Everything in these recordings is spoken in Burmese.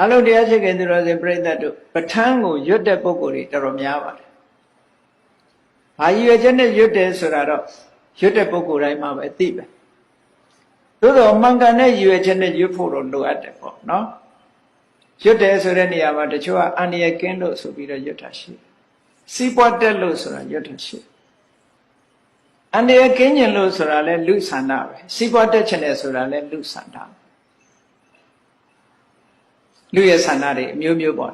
အလုံးတရားချစ်ခင်သူတော်စင်ပြိဿတ်တို့ပဋ္ဌာန်းကိုရွတ်တဲ့ပုံကိုယ်တွေတော်တော်များပါတယ်။ဘာရည်ရွယ်ချက်နဲ့ရွတ်တယ်ဆိုတာတော့ရွတ်တဲ့ပုံကိုယ်တိုင်းမှာပဲသိပဲ။သို့တော့မှန်ကန်တဲ့ရည်ရွယ်ချက်နဲ့ရွတ်ဖို့တော့လိုအပ်တယ်ပေါ့နော်။ရွတ်တယ်ဆိုတဲ့နေရာမှာတချို့ကအန္တရာယ်ကင်းလို့ဆိုပြီးတော့ရွတ်တာရှိတယ်။စီးပွားတက်လို့ဆိုတာရွတ်တာရှိတယ်။အန္တရာယ်ကင်းကျင်လို့ဆိုတာလဲလူဆန္ဒပဲ။စီးပွားတက်ချင်တယ်ဆိုတာလဲလူဆန္ဒပဲ။ လူရဲ့ဆန္ဒတွေအမျိုးမျိုးပေါ့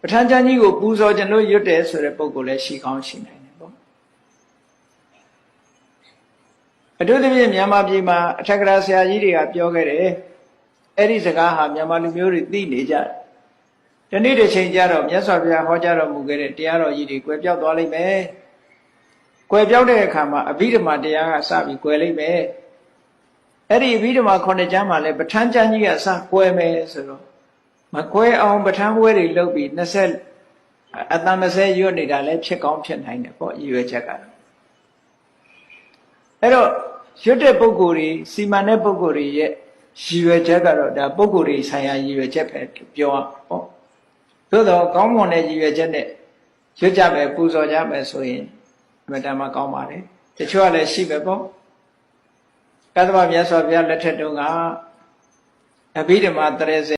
ပဋ္ဌာန်းကျမ်းကြီးကိုပူဇော်ခြင်းလို့ရွတ်တယ်ဆိုတဲ့ပုံကိုလည်းရှိကောင်းရှိနိုင်တယ်ပေါ့အထူးသဖြင့်မြန်မာပြည်မှာအထက်ကရာဆရာကြီးတွေကပြောခဲ့တယ်အဲ့ဒီစကားဟာမြန်မာလူမျိုးတွေသိနေကြတယ်ဒီနေ့တစ်ချိန်ကျတော့မြတ်စွာဘုရားဟောကြားတော်မူခဲ့တဲ့တရားတော်ကြီးတွေကွယ်ပြောက်သွားလိမ့်မယ်ကွယ်ပြောက်တဲ့အခါမှာအဘိဓမ္မာတရားကစပြီးကွယ်လိမ့်မယ်အဲ့ဒီအဘိဓမ္မာခုနှစ်ကျမ်းမှာလည်းပဋ္ဌာန်းကျမ်းကြီးကစကွယ်မယ်ဆိုတော့ မကွဲအောင်ပဋ္ဌာန်းပွဲတွေလုပ်ပြီး20အတန်20ရွတ်နေတာလည်းဖြစ်ကောင်းဖြစ်နိုင်တယ်ပေါ့ရည်ရွယ်ချက်ကတော့အဲ့တော့ရွတ်တဲ့ပုံကိုယ်တွေစီမံတဲ့ပုံကိုယ်တွေရဲ့ရည်ရွယ်ချက်ကတော့ဒါပုံကိုယ်တွေဆိုင်ရာရည်ရွယ်ချက်ပဲပြောရပေါ့သို့တော့ကောင်းမွန်တဲ့ရည်ရွယ်ချက်နဲ့ရွတ်ကြမယ်ပူဇော်ကြမယ်ဆိုရင်အမှန်တမ်းကောင်းပါတယ်တချို့ကလည်းရှိပဲပေါ့ကတ္တဗမြတ်စွာဘုရားလက်ထက်တုန်းကအဘိဓမ္မာတရေ